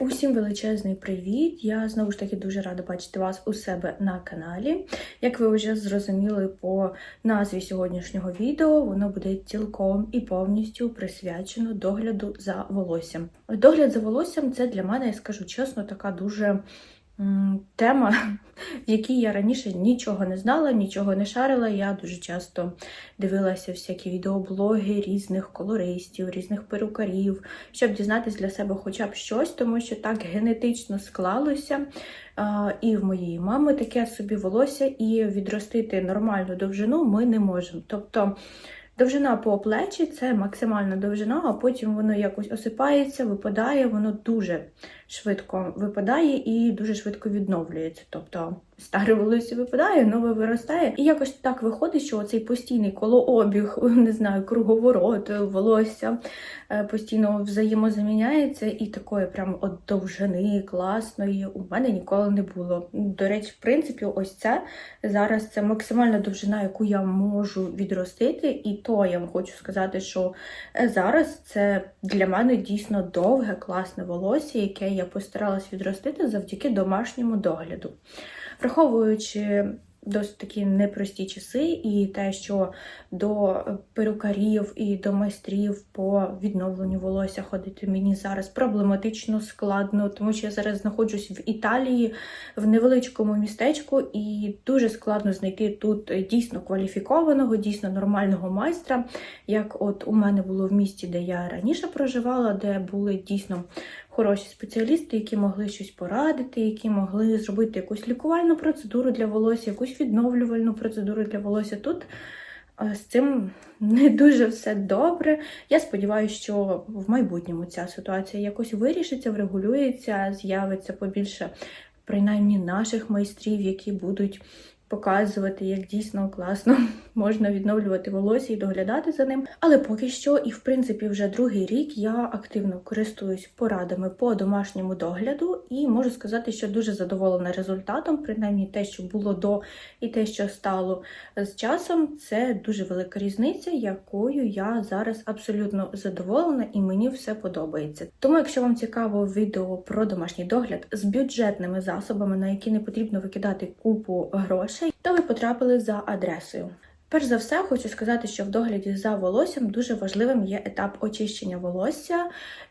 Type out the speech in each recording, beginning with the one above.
Усім величезний привіт! Я знову ж таки дуже рада бачити вас у себе на каналі. Як ви вже зрозуміли по назві сьогоднішнього відео, воно буде цілком і повністю присвячено догляду за волоссям. Догляд за волоссям це для мене, я скажу чесно, така дуже тема, в якій я раніше нічого не знала, нічого не шарила. Я дуже часто дивилася всякі відеоблоги різних колористів, різних перукарів, щоб дізнатися для себе хоча б щось, тому що так генетично склалося. І в моєї мами таке собі волосся, і відростити нормальну довжину ми не можемо. Тобто довжина по плечі це максимальна довжина, а потім воно якось осипається, випадає, воно дуже швидко випадає і дуже швидко відновлюється. Тобто старе волосся випадає, нове виростає. І якось так виходить, що цей постійний колообіг, не знаю, круговорот волосся е, постійно взаємозаміняється, і такої прям от довжини класної у мене ніколи не було. До речі, в принципі, ось це зараз це максимальна довжина, яку я можу відростити, і то я вам хочу сказати, що е, зараз це для мене дійсно довге, класне волосся, яке я постаралась відростити завдяки домашньому догляду. Враховуючи досить такі непрості часи, і те, що до перукарів і до майстрів по відновленню волосся ходити мені зараз проблематично складно, тому що я зараз знаходжусь в Італії в невеличкому містечку, і дуже складно знайти тут дійсно кваліфікованого, дійсно нормального майстра. Як от у мене було в місті, де я раніше проживала, де були дійсно хороші спеціалісти, які могли щось порадити, які могли зробити якусь лікувальну процедуру для волосся, якусь відновлювальну процедуру для волосся. Тут е, з цим не дуже все добре. Я сподіваюся, що в майбутньому ця ситуація якось вирішиться, врегулюється, з'явиться побільше принаймні наших майстрів, які будуть показувати, як дійсно класно можна відновлювати волосся і доглядати за ним. Але поки що, і в принципі, вже другий рік я активно користуюсь порадами по домашньому догляду, і можу сказати, що дуже задоволена результатом, принаймні те, що було до, і те, що стало з часом, це дуже велика різниця, якою я зараз абсолютно задоволена, і мені все подобається. Тому, якщо вам цікаво відео про домашній догляд з бюджетними засобами, на які не потрібно викидати купу грошей то ви потрапили за адресою. Перш за все, хочу сказати, що в догляді за волоссям дуже важливим є етап очищення волосся,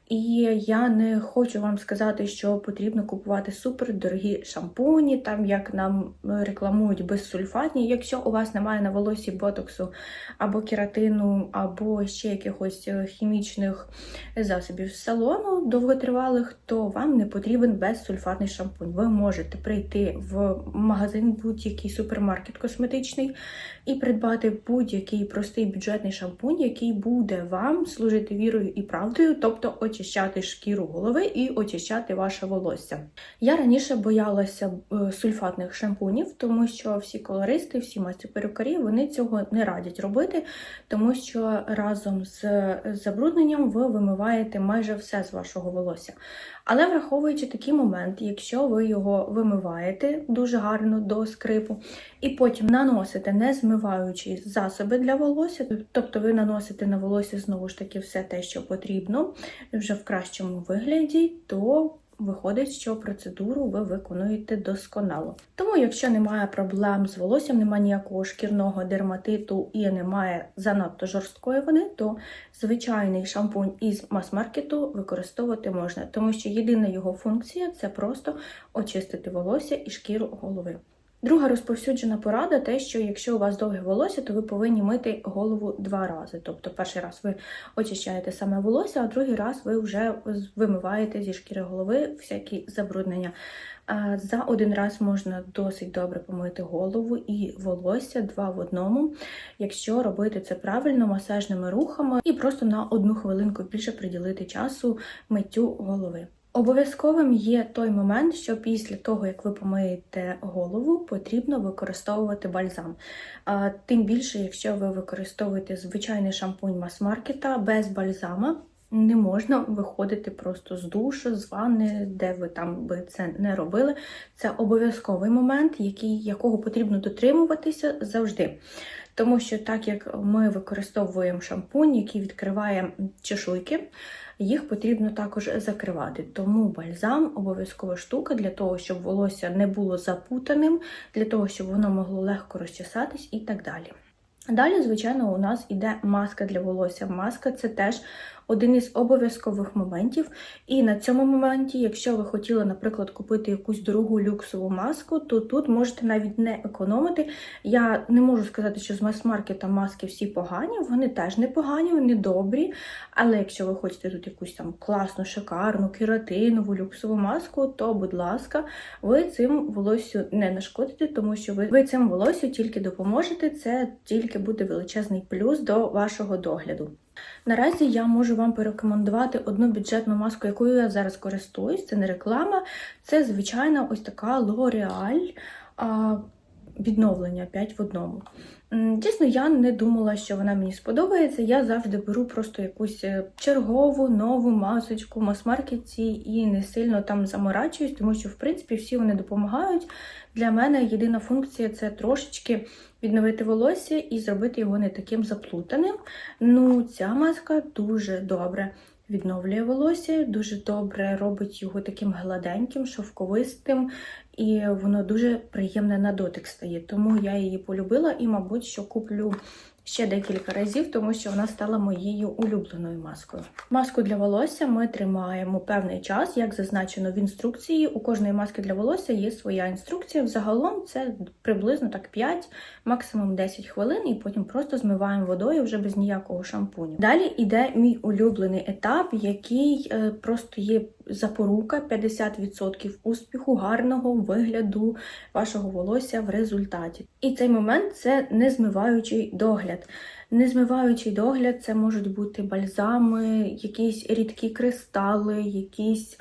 і я не хочу вам сказати, що потрібно купувати супердорогі шампуні, там як нам рекламують безсульфатні. Якщо у вас немає на волосі ботоксу або кератину, або ще якихось хімічних засобів салону довготривалих, то вам не потрібен безсульфатний шампунь. Ви можете прийти в магазин будь-який супермаркет косметичний і придбати будь-який простий бюджетний шампунь, який буде вам служити вірою і правдою, тобто очищати шкіру голови і очищати ваше волосся. Я раніше боялася е, сульфатних шампунів, тому що всі колористи, всі майстри перукарі вони цього не радять робити, тому що разом з забрудненням ви вимиваєте майже все з вашого волосся. Але враховуючи такий момент, якщо ви його вимиваєте дуже гарно до скрипу, і потім наносите не змиваючі засоби для волосся, тобто ви наносите на волосся знову ж таки все те, що потрібно, вже в кращому вигляді, то Виходить, що процедуру ви виконуєте досконало. Тому, якщо немає проблем з волоссям, немає ніякого шкірного дерматиту і немає занадто жорсткої води, то звичайний шампунь із мас-маркету використовувати можна, тому що єдина його функція це просто очистити волосся і шкіру голови. Друга розповсюджена порада те, що якщо у вас довге волосся, то ви повинні мити голову два рази. Тобто, перший раз ви очищаєте саме волосся, а другий раз ви вже вимиваєте зі шкіри голови всякі забруднення. За один раз можна досить добре помити голову і волосся два в одному, якщо робити це правильно, масажними рухами, і просто на одну хвилинку більше приділити часу миттю голови. Обов'язковим є той момент, що після того, як ви помиєте голову, потрібно використовувати бальзам. Тим більше, якщо ви використовуєте звичайний шампунь мас-маркета без бальзама, не можна виходити просто з душу, з ванни, де ви там би це не робили. Це обов'язковий момент, який, якого потрібно дотримуватися завжди. Тому що так як ми використовуємо шампунь, який відкриває чешуйки, їх потрібно також закривати. Тому бальзам обов'язкова штука для того, щоб волосся не було запутаним, для того, щоб воно могло легко розчесатись і так далі. Далі, звичайно, у нас іде маска для волосся. Маска це теж один із обов'язкових моментів. І на цьому моменті, якщо ви хотіли, наприклад, купити якусь дорогу люксову маску, то тут можете навіть не економити. Я не можу сказати, що з мас-маркета маски всі погані, вони теж не погані, вони добрі. Але якщо ви хочете тут якусь там класну, шикарну, кератинову, люксову маску, то, будь ласка, ви цим волоссю не нашкодите, тому що ви, ви цим волоссю тільки допоможете. Це тільки буде величезний плюс до вашого догляду. Наразі я можу вам порекомендувати одну бюджетну маску, якою я зараз користуюсь. Це не реклама, це звичайна ось така L'Oreal відновлення 5 в одному. Чесно, я не думала, що вона мені сподобається. Я завжди беру просто якусь е, чергову нову масочку в мас-маркеті і не сильно там заморачуюсь, тому що, в принципі, всі вони допомагають. Для мене єдина функція це трошечки відновити волосся і зробити його не таким заплутаним. Ну, ця маска дуже добре відновлює волосся, дуже добре робить його таким гладеньким, шовковистим, і воно дуже приємне на дотик стає. Тому я її полюбила і, мабуть, що куплю ще декілька разів, тому що вона стала моєю улюбленою маскою. Маску для волосся ми тримаємо певний час, як зазначено в інструкції. У кожної маски для волосся є своя інструкція. Взагалом це приблизно так 5, максимум 10 хвилин, і потім просто змиваємо водою вже без ніякого шампуню. Далі йде мій улюблений етап, який е, просто є запорука 50% успіху, гарного вигляду вашого волосся в результаті. І цей момент це незмиваючий догляд. Незмиваючий догляд це можуть бути бальзами, якісь рідкі кристали, якісь.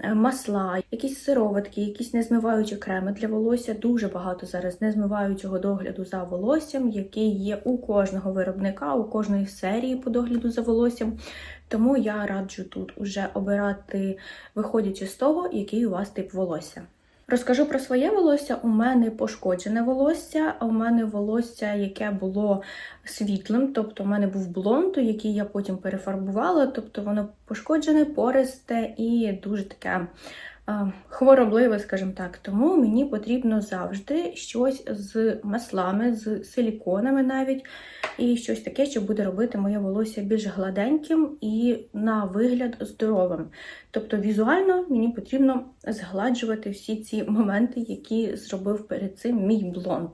Е, масла, якісь сироватки, якісь незмиваючі креми для волосся. Дуже багато зараз незмиваючого догляду за волоссям, який є у кожного виробника, у кожної серії по догляду за волоссям. Тому я раджу тут уже обирати, виходячи з того, який у вас тип волосся. Розкажу про своє волосся. У мене пошкоджене волосся, а у мене волосся, яке було світлим, тобто у мене був блонд, який я потім перефарбувала, тобто воно пошкоджене, пористе і дуже таке хворобливе, скажімо так. Тому мені потрібно завжди щось з маслами, з силіконами навіть, і щось таке, що буде робити моє волосся більш гладеньким і на вигляд здоровим. Тобто візуально мені потрібно згладжувати всі ці моменти, які зробив перед цим мій блонд.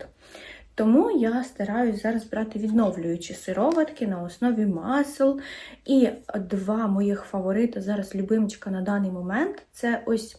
Тому я стараюсь зараз брати відновлюючі сироватки на основі масел. І два моїх фаворити зараз любимчика на даний момент це ось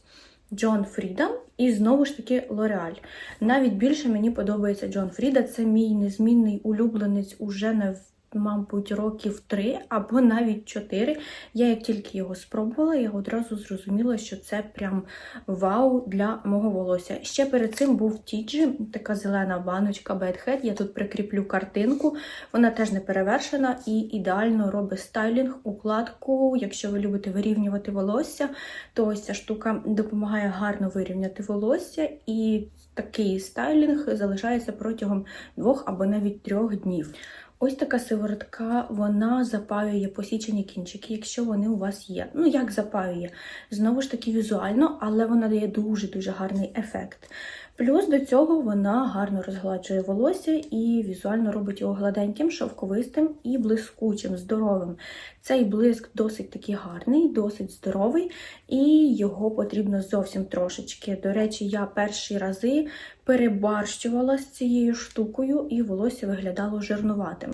Джон Фріда і знову ж таки Лореаль. Навіть більше мені подобається Джон Фріда. Це мій незмінний улюбленець уже на мабуть, років три або навіть чотири. Я як тільки його спробувала, я одразу зрозуміла, що це прям вау для мого волосся. Ще перед цим був Тіджі, така зелена баночка Head. Я тут прикріплю картинку. Вона теж не перевершена і ідеально робить стайлінг, укладку. Якщо ви любите вирівнювати волосся, то ось ця штука допомагає гарно вирівняти волосся і такий стайлінг залишається протягом двох або навіть трьох днів. Ось така сиворотка, вона запаює посічені кінчики, якщо вони у вас є. Ну, як запаює? Знову ж таки, візуально, але вона дає дуже-дуже гарний ефект. Плюс до цього вона гарно розгладжує волосся і візуально робить його гладеньким, шовковистим і блискучим, здоровим. Цей блиск досить такий гарний, досить здоровий, і його потрібно зовсім трошечки. До речі, я перші рази перебарщувала з цією штукою, і волосся виглядало жирнуватим.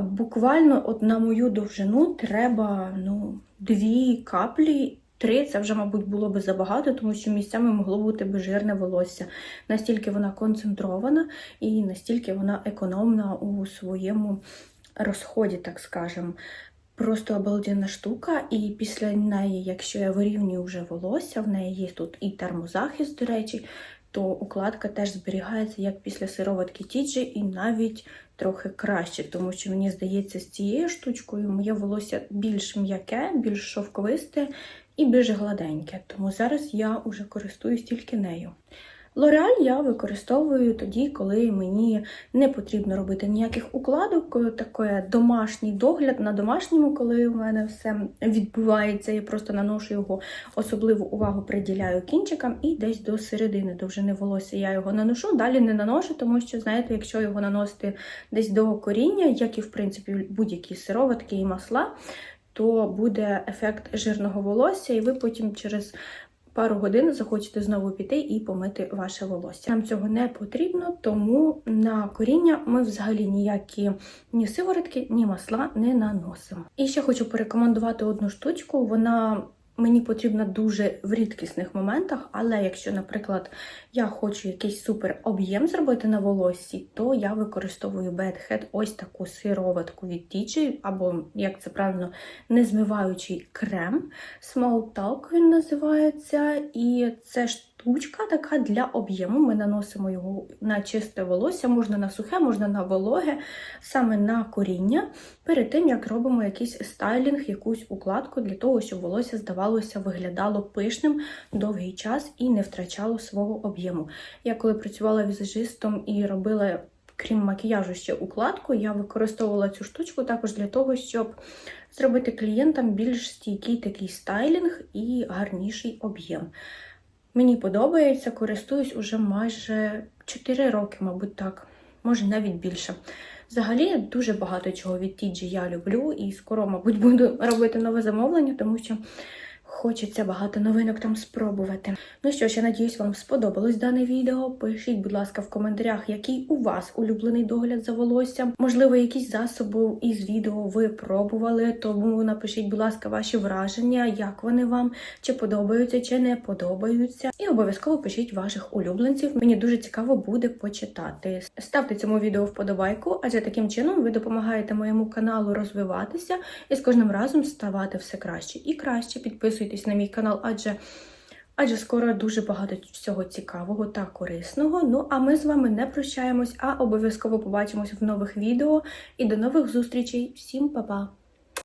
Буквально от на мою довжину треба ну, дві каплі. Три це вже, мабуть, було би забагато, тому що місцями могло бути безжирне волосся. Настільки вона концентрована і настільки вона економна у своєму розході, так скажемо. Просто обалденна штука, і після неї, якщо я вирівнюю вже волосся, в неї є тут і термозахист, до речі, то укладка теж зберігається як після сироватки тіджі, і навіть трохи краще, тому що мені здається, з цією штучкою моє волосся більш м'яке, більш шовковисте і більш гладеньке. Тому зараз я вже користуюсь тільки нею. Лореаль я використовую тоді, коли мені не потрібно робити ніяких укладок, таке домашній догляд на домашньому, коли у мене все відбувається. Я просто наношу його особливу увагу приділяю кінчикам і десь до середини довжини волосся я його наношу. Далі не наношу, тому що, знаєте, якщо його наносити десь до коріння, як і в принципі будь-які сироватки і масла, то буде ефект жирного волосся, і ви потім через пару годин захочете знову піти і помити ваше волосся. Нам цього не потрібно, тому на коріння ми взагалі ніякі ні сиворотки, ні масла не наносимо. І ще хочу порекомендувати одну штучку. Вона мені потрібна дуже в рідкісних моментах, але якщо, наприклад, я хочу якийсь супер об'єм зробити на волоссі, то я використовую Bad Head ось таку сироватку від Тічі, або, як це правильно, незмиваючий крем. Small Talk він називається. І це штучка така для об'єму. Ми наносимо його на чисте волосся, можна на сухе, можна на вологе, саме на коріння, перед тим, як робимо якийсь стайлінг, якусь укладку для того, щоб волосся здавалося, виглядало пишним довгий час і не втрачало свого об'єму. Я коли працювала візажистом і робила. Крім макіяжу ще укладку, я використовувала цю штучку також для того, щоб зробити клієнтам більш стійкий такий стайлінг і гарніший об'єм. Мені подобається, користуюсь уже майже 4 роки, мабуть, так, може навіть більше. Взагалі, дуже багато чого від TG я люблю, і скоро, мабуть, буду робити нове замовлення, тому що хочеться багато новинок там спробувати. Ну що ж, я надіюсь, вам сподобалось дане відео. Пишіть, будь ласка, в коментарях, який у вас улюблений догляд за волоссям. Можливо, якісь засоби із відео ви пробували, тому напишіть, будь ласка, ваші враження, як вони вам, чи подобаються, чи не подобаються. І обов'язково пишіть ваших улюбленців. Мені дуже цікаво буде почитати. Ставте цьому відео вподобайку, адже таким чином ви допомагаєте моєму каналу розвиватися і з кожним разом ставати все краще і краще. Підписуйтесь на мій канал, адже. Адже скоро дуже багато всього цікавого та корисного. Ну а ми з вами не прощаємось, а обов'язково побачимось в нових відео. І до нових зустрічей. Всім па-па!